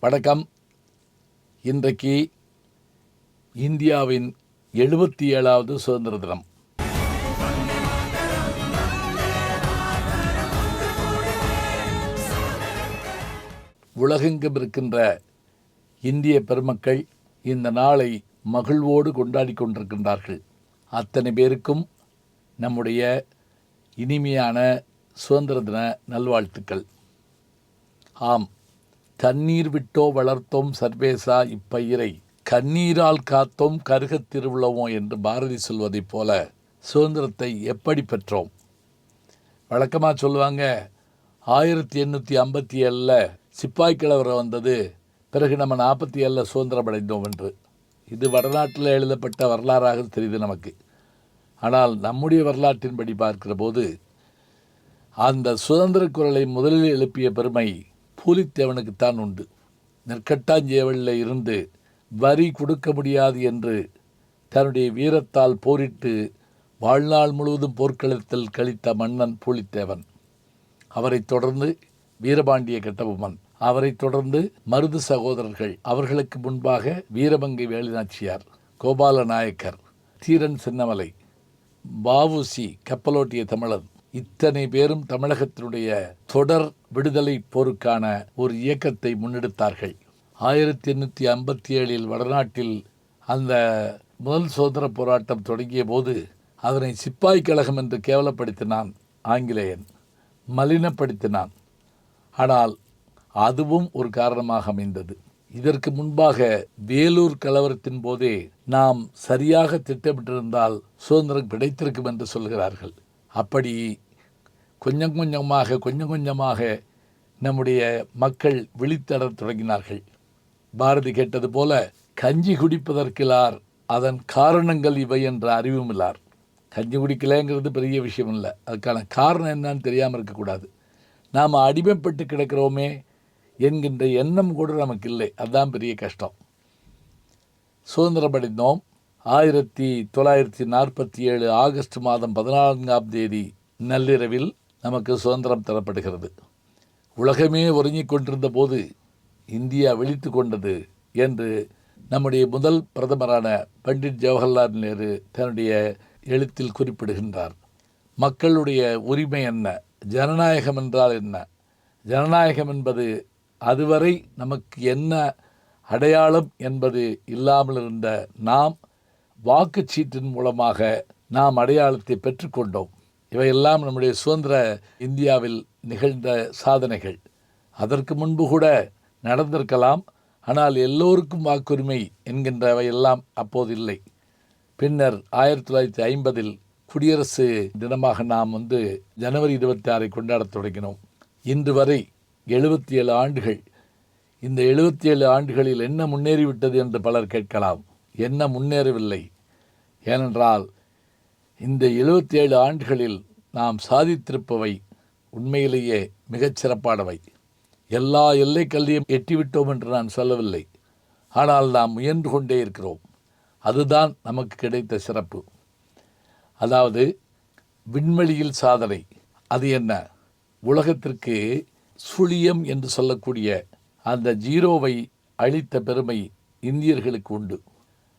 வணக்கம். இன்றைக்கு இந்தியாவின் எழுபத்தி ஏழாவது சுதந்திர தினம். உலகெங்கும் இருக்கின்ற இந்திய பெருமக்கள் இந்த நாளை மகிழ்வோடு கொண்டாடி கொண்டிருக்கின்றார்கள். அத்தனை பேருக்கும் நம்முடைய இனிமையான சுதந்திர தின நல்வாழ்த்துக்கள். ஆம் தண்ணீர் விட்டோ வளர்த்தோம் சர்வேசா இப்பயிரை. கண்ணீரால் காத்தோம் கருகத் திருவிழவோம் என்று பாரதி சொல்வதைப் போல சுதந்திரத்தை எப்படி பெற்றோம்? வழக்கமாக சொல்லுவாங்க ஆயிரத்தி எண்ணூற்றி ஐம்பத்தி ஏழில் சிப்பாய் கிழவரம் வந்தது பிறகு நம்ம நாற்பத்தி ஏழில் சுதந்திரம் அடைந்தோம் என்று. இது வடநாட்டில் எழுதப்பட்ட வரலாறாக தெரியுது நமக்கு. ஆனால் நம்முடைய வரலாற்றின்படி பார்க்கிற போது அந்த சுதந்திர குரலை முதலில் எழுப்பிய பெருமை பூலித்தேவனுக்குத்தான் உண்டு. நெற்கட்டாஞ்சேவலில் இருந்து வரி கொடுக்க முடியாது என்று தன்னுடைய வீரத்தால் போரிட்டு வாழ்நாள் முழுவதும் போர்க்களத்தில் கழித்த மன்னன் பூலித்தேவன் அவரைத் தொடர்ந்து வீரபாண்டிய கட்டபொம்மன் அவரைத் தொடர்ந்து மருது சகோதரர்கள் அவர்களுக்கு முன்பாக வீரமங்கை வேலுநாச்சியார் கோபால நாயக்கர் தீரன் சின்னமலை பாவுசி கப்பலோட்டிய தமிழன் இத்தனை பேரும் தமிழகத்தினுடைய தொடர் விடுதலை போருக்கான ஒரு இயக்கத்தை முன்னெடுத்தார்கள். ஆயிரத்தி எண்ணூற்றி ஐம்பத்தி ஏழில் வடநாட்டில் அந்த முதல் சுதந்திர போராட்டம் தொடங்கிய போது அதனை சிப்பாய் கழகம் என்று கேவலப்படுத்தினான் ஆங்கிலேயன் மலினப்படுத்தினான். ஆனால் அதுவும் ஒரு காரணமாக அமைந்தது. இதற்கு முன்பாக வேலூர் கலவரத்தின் போதே நாம் சரியாக திட்டமிட்டிருந்தால் சுதந்திரம் கிடைத்திருக்கும் என்று சொல்கிறார்கள். அப்படி கொஞ்சம் கொஞ்சமாக கொஞ்சம் கொஞ்சமாக நம்முடைய மக்கள் விழித்தடத் தொடங்கினார்கள். பாரதி கேட்டது போல கஞ்சி குடிப்பதற்கிலார் அதன் காரணங்கள் இவை என்ற அறிவும் இல்லார் கஞ்சி குடிக்கலைங்கிறது பெரிய விஷயம் இல்லை. அதுக்கான காரணம் என்னன்னு தெரியாமல் இருக்கக்கூடாது நாம் அடிமைப்பட்டு கிடக்கிறோமே என்கின்ற எண்ணம் கூட நமக்கு இல்லை. அதுதான் பெரிய கஷ்டம். சுதந்திரம் அடைந்தோம். ஆயிரத்தி தொள்ளாயிரத்தி நாற்பத்தி ஏழு ஆகஸ்ட் மாதம் பதினான்காம் தேதி நள்ளிரவில் நமக்கு சுதந்திரம் தரப்படுகிறது. உலகமே ஒருங்கிக் கொண்டிருந்த போது இந்தியா விழித்து கொண்டது என்று நம்முடைய முதல் பிரதமரான பண்டிட் ஜவஹர்லால் நேரு தன்னுடைய எழுத்தில் குறிப்பிடுகின்றார். மக்களுடைய உரிமை என்ன? ஜனநாயகம் என்றால் என்ன? ஜனநாயகம் என்பது அதுவரை நமக்கு என்ன அடையாளம் என்பது இல்லாமல் இருந்த நாம் வாக்குச்சீட்டின் மூலமாக நாம் அடையாளத்தை பெற்றுக்கொண்டோம். இவையெல்லாம் நம்முடைய சுதந்திர இந்தியாவில் நிகழ்ந்த சாதனைகள். அதற்கு முன்பு கூட நடந்திருக்கலாம் ஆனால் எல்லோருக்கும் வாக்குரிமை என்கின்றவை எல்லாம் அப்போது இல்லை. பின்னர் ஆயிரத்தி தொள்ளாயிரத்தி ஐம்பதில் குடியரசு தினமாக நாம் வந்து ஜனவரி இருபத்தி ஆறை கொண்டாடத் தொடங்கினோம். இன்று வரை எழுபத்தி ஏழு ஆண்டுகள். இந்த எழுபத்தி ஏழு ஆண்டுகளில் என்ன முன்னேறிவிட்டது என்று பலர் கேட்கலாம். என்ன முன்னேறவில்லை. ஏனென்றால் இந்த எழுபத்தி ஏழு ஆண்டுகளில் நாம் சாதித்திருப்பவை உண்மையிலேயே மிகச் சிறப்பானவை. எல்லா எல்லை கல்வியும் எட்டிவிட்டோம் என்று நான் சொல்லவில்லை. ஆனால் நாம் முயன்று கொண்டே இருக்கிறோம். அதுதான் நமக்கு கிடைத்த சிறப்பு. அதாவது விண்வெளியில் சாதனை. அது என்ன? உலகத்திற்கு சுழியம் என்று சொல்லக்கூடிய அந்த ஜீரோவை அளித்த பெருமை இந்தியர்களுக்கு உண்டு.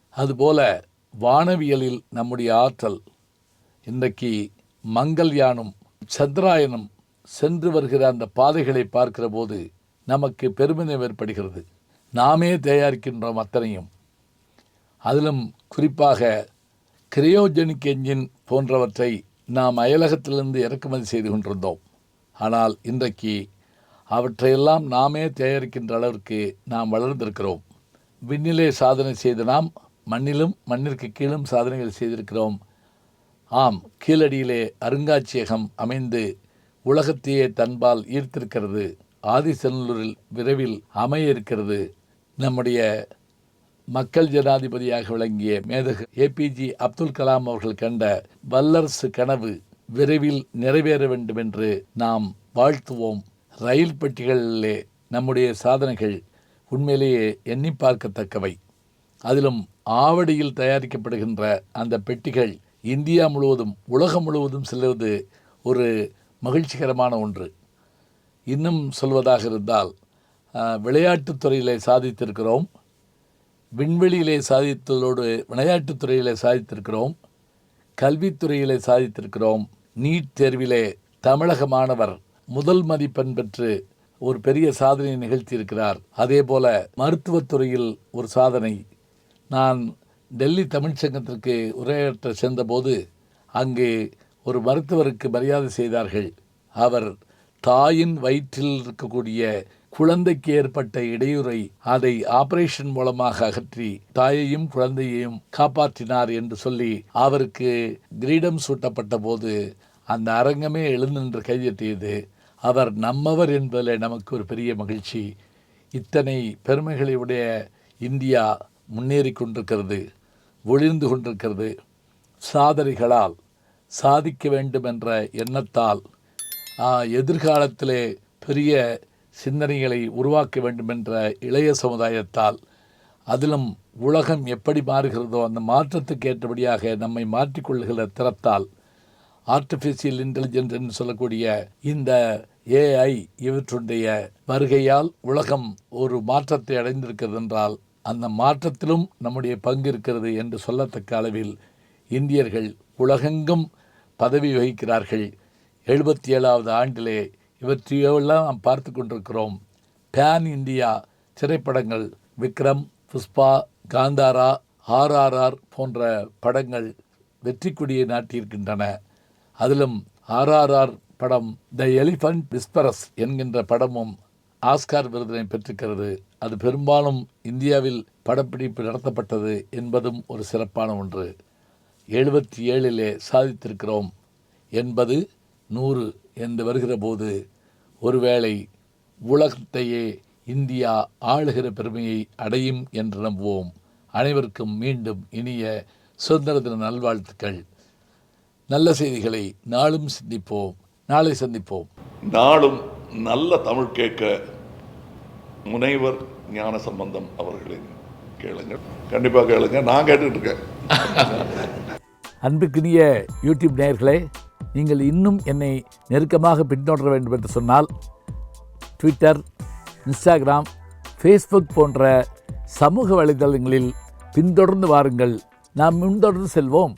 அதுபோல வானவியலில் நம்முடைய ஆற்றல் இன்றைக்கு மங்கள்யானும் சந்திராயனும் சென்று வருகிற அந்த பாதைகளை பார்க்கிற போது நமக்கு பெருமிதம் ஏற்படுகிறது. நாமே தயாரிக்கின்றோம் அத்தனையும். அதிலும் குறிப்பாக கிரையோஜெனிக் என்ஜின் போன்றவற்றை நாம் அயலகத்திலிருந்து இறக்குமதி செய்து கொண்டிருந்தோம். ஆனால் இன்றைக்கு அவற்றையெல்லாம் நாமே தயாரிக்கின்ற அளவிற்கு நாம் வளர்ந்திருக்கிறோம். விண்ணிலே சாதனை செய்த நாம் மண்ணிலும் மண்ணிற்கு கீழும் சாதனைகள் செய்திருக்கிறோம். ஆம் கீழடியிலே அருங்காட்சியகம் அமைந்து உலகத்தையே தன்பால் ஈர்த்திருக்கிறது. ஆதிசநல்லூரில் விரைவில் அமைய இருக்கிறது நம்முடைய மக்கள் ஜனாதிபதியாக விளங்கிய மேதகு ஏபிஜி அப்துல் கலாம் அவர்கள் கண்ட வல்லரசு கனவு விரைவில் நிறைவேற வேண்டும் என்று நாம் வாழ்த்துவோம். ரயில் பெட்டிகளிலே நம்முடைய சாதனைகள் உண்மையிலேயே எண்ணி பார்க்கத்தக்கவை. அதிலும் ஆவடியில் தயாரிக்கப்படுகின்ற அந்த பெட்டிகள் இந்தியா முழுவதும் உலகம் முழுவதும் செல்வது ஒரு மகிழ்ச்சிகரமான ஒன்று. இன்னும் சொல்வதாக இருந்தால் விளையாட்டுத் துறையிலே சாதித்திருக்கிறோம். விண்வெளியிலே சாதித்ததோடு விளையாட்டுத் துறையிலே சாதித்திருக்கிறோம். கல்வித்துறையிலே சாதித்திருக்கிறோம். நீட் தேர்விலே தமிழக மாணவர் முதல் மதிப்பெண் பெற்று ஒரு பெரிய சாதனையை நிகழ்த்தியிருக்கிறார். அதே போல மருத்துவத்துறையில் ஒரு சாதனை நான் டெல்லி தமிழ் சங்கத்திற்கு உரையாற்ற சென்றபோது அங்கு ஒரு மருத்துவருக்கு மரியாதை செய்தார்கள். அவர் தாயின் வயிற்றில் இருக்கக்கூடிய குழந்தைக்கு ஏற்பட்ட இடையூறை அதை ஆபரேஷன் மூலமாக அகற்றி தாயையும் குழந்தையையும் காப்பாற்றினார் என்று சொல்லி அவருக்கு கிரீடம் சூட்டப்பட்ட போது அந்த அரங்கமே எழுந்து நின்று கையெட்டியது அவர் நம்மவர் என்பதில் நமக்கு ஒரு பெரிய மகிழ்ச்சி. இத்தனை பெருமைகளை உடைய இந்தியா முன்னேறி கொண்டிருக்கிறது ஒளிர்ந்து கொண்டிருக்கிறது. சாதனைகளால் சாதிக்க வேண்டும் என்ற எண்ணத்தால் எதிர்காலத்திலே பெரிய சிந்தனைகளை உருவாக்க வேண்டும் என்ற இளைய சமுதாயத்தால் அதிலும் உலகம் எப்படி மாறுகிறதோ அந்த மாற்றத்துக்கு ஏற்றபடியாக நம்மை மாற்றிக்கொள்கிற திறத்தால் ஆர்டிஃபிஷியல் இன்டெலிஜென்ஸ் என்று சொல்லக்கூடிய இந்த ஏஐ இவற்றுடைய வருகையால் உலகம் ஒரு மாற்றத்தை அடைந்திருக்கிறது என்றால் அந்த மாற்றத்திலும் நம்முடைய பங்கு இருக்கிறது என்று சொல்லத்தக்க அளவில் இந்தியர்கள் உலகெங்கும் பதவி வகிக்கிறார்கள். எழுபத்தி ஏழாவது ஆண்டிலே இவற்றையெல்லாம் நாம் பார்த்து கொண்டிருக்கிறோம். பேன் இந்தியா திரைப்படங்கள் விக்ரம் புஷ்பா காந்தாரா ஆர்ஆர்ஆர் போன்ற படங்கள் வெற்றி கொடியை நாட்டியிருக்கின்றன. அதிலும் ஆர்ஆர்ஆர் படம் த எலிஃபண்ட் விஸ்பரஸ் என்கின்ற படமும் ஆஸ்கார் விருதினை பெற்றிருக்கிறது அது பெரும்பாலும் இந்தியாவில் படப்பிடிப்பு நடத்தப்பட்டது என்பதும் ஒரு சிறப்பான ஒன்று. எழுபத்தி ஏழிலே சாதித்திருக்கிறோம் என்பது நூறு என்று வருகிற போது ஒருவேளை உலகத்தையே இந்தியா ஆளுகிற பெருமையை அடையும் என்று நம்புவோம். அனைவருக்கும் மீண்டும் இனிய சுதந்திர தின நல்வாழ்த்துக்கள். நல்ல செய்திகளை நாளும் சிந்திப்போம். நாளை சந்திப்போம். நாளும் நல்ல தமிழ் கேட்க முனைவர் ஞான சம்பந்தம் அவர்களின் கேளுங்கள். கண்டிப்பாக கேளுங்க. நான் கேட்டுட்டு இருக்கேன் அன்புக்குரிய யூடியூப் நேயர்களே நீங்கள் இன்னும் என்னை நெருக்கமாக பின்தொடர வேண்டும் என்று சொன்னால் ட்விட்டர் இன்ஸ்டாகிராம் ஃபேஸ்புக் போன்ற சமூக வலைதளங்களில் பின்தொடர்ந்து வாருங்கள். நாம் முன்தொடர்ந்து செல்வோம்.